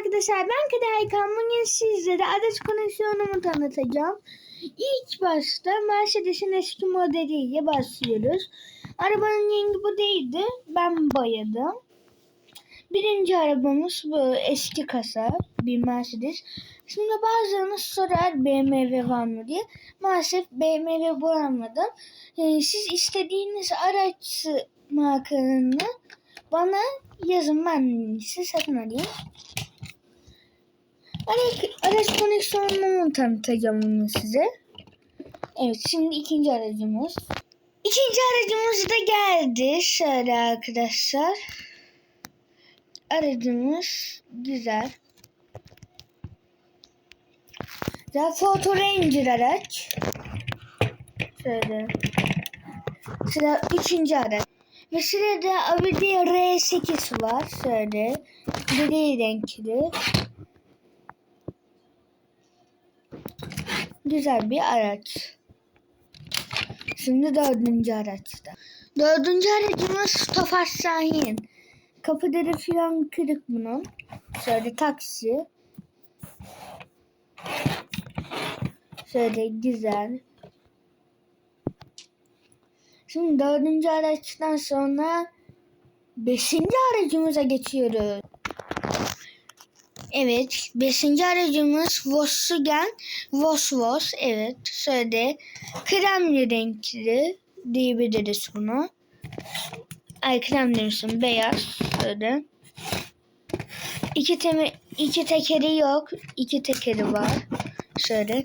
Arkadaşlar ben Kadaykan bugün sizlere araç koneksiyonumu tanıtacağım. İlk başta Mercedes'in eski modeliyle başlıyoruz. Arabanın rengi bu değildi. Ben boyadım. Birinci arabamız bu eski kasa bir Mercedes. Şimdi bazılarınız sorar BMW var mı diye. Maalesef BMW bulamadım. Ee, siz istediğiniz araç markalarını bana yazın ben size satın alayım. Araç, koneksiyonunu tanıtacağım size. Evet şimdi ikinci aracımız. İkinci aracımız da geldi. Şöyle arkadaşlar. Aracımız güzel. Güzel Foto Ranger araç. Şöyle. Sıra üçüncü araç. Ve sırada Audi R8 var. Şöyle. Gri renkli. Güzel bir araç. Şimdi dördüncü araçta. Dördüncü aracımız Tofaş Şahin. Kapıları falan kırık bunun. Şöyle taksi. Şöyle güzel. Şimdi dördüncü araçtan sonra beşinci aracımıza geçiyoruz. Evet, beşinci aracımız Volkswagen Vosvos. Evet, şöyle kremli renkli diyebiliriz bunu. Ay krem demişim, beyaz. Şöyle. İki, teme, iki tekeri yok, iki tekeri var. Şöyle.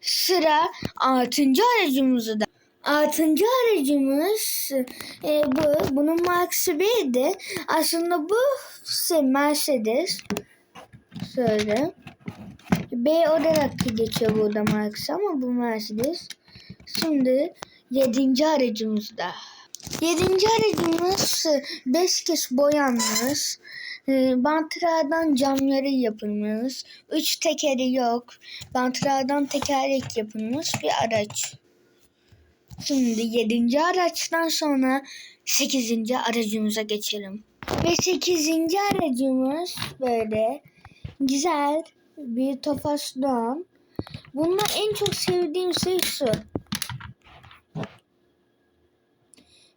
Sıra altıncı aracımızda da. Altıncı aracımız e, bu. Bunun markası B'di. Aslında bu Mercedes. Şöyle. B olarak geçiyor burada markası ama bu Mercedes. Şimdi yedinci aracımızda. Yedinci aracımız beş kez boyanmış. E, Bantradan camları yapılmış. Üç tekeri yok. Bantradan tekerlek yapılmış bir araç. Şimdi yedinci araçtan sonra sekizinci aracımıza geçelim. Ve sekizinci aracımız böyle güzel bir Tofaş Doğan. Bunda en çok sevdiğim şey şu.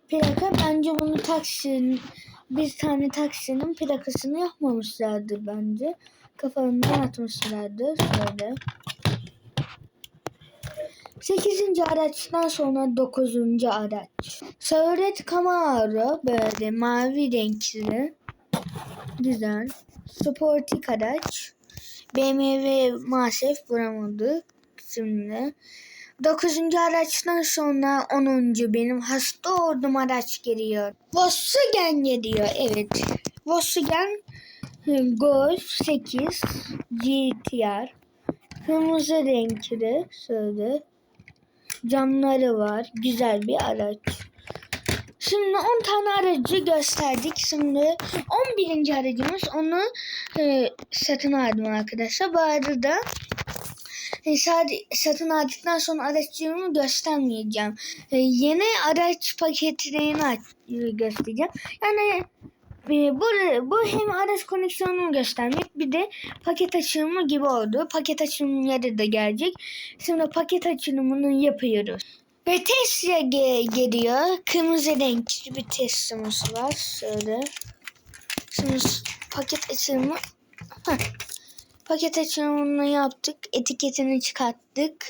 Plaka bence bunu taksinin bir tane taksinin plakasını yapmamışlardır bence. Kafalarından atmışlardır. Şöyle. Sekizinci araçtan sonra dokuzuncu araç. Chevrolet Camaro böyle mavi renkli. Güzel. Sportik araç. BMW maalesef bulamadık şimdi. Dokuzuncu araçtan sonra onuncu benim hasta olduğum araç geliyor. Volkswagen geliyor evet. Volkswagen Golf 8 GTR. Kırmızı renkli şöyle. Camları var. Güzel bir araç. Şimdi 10 tane aracı gösterdik. Şimdi 11. aracımız onu e, satın aldım arkadaşlar. Bu arada e, satın aldıktan sonra araçlarımı göstermeyeceğim. E, yeni araç paketlerini e, göstereceğim. Yani e, bu, bu hem araç koneksiyonumu göstermek bir de paket açılımı gibi oldu. Paket açılımları da gelecek. Şimdi paket açılımını yapıyoruz. Ve Tesla ge- geliyor. Kırmızı renkli bir Tesla'mız var. Şöyle. Şimdi paket açılımı Heh. paket açılımını yaptık. Etiketini çıkarttık.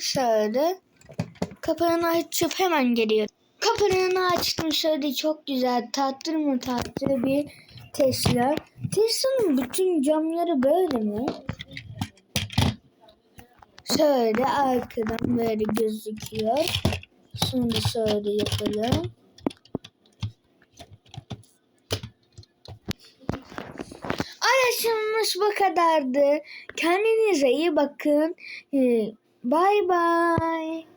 Şöyle. Kapağını açıp hemen geliyor. Kapağını açtım şöyle çok güzel tatlı mı tatlı bir Tesla. Tesla'nın bütün camları böyle mi? Şöyle arkadan böyle gözüküyor. Şimdi şöyle yapalım. Araçımız bu kadardı. Kendinize iyi bakın. Ee, Bye bye.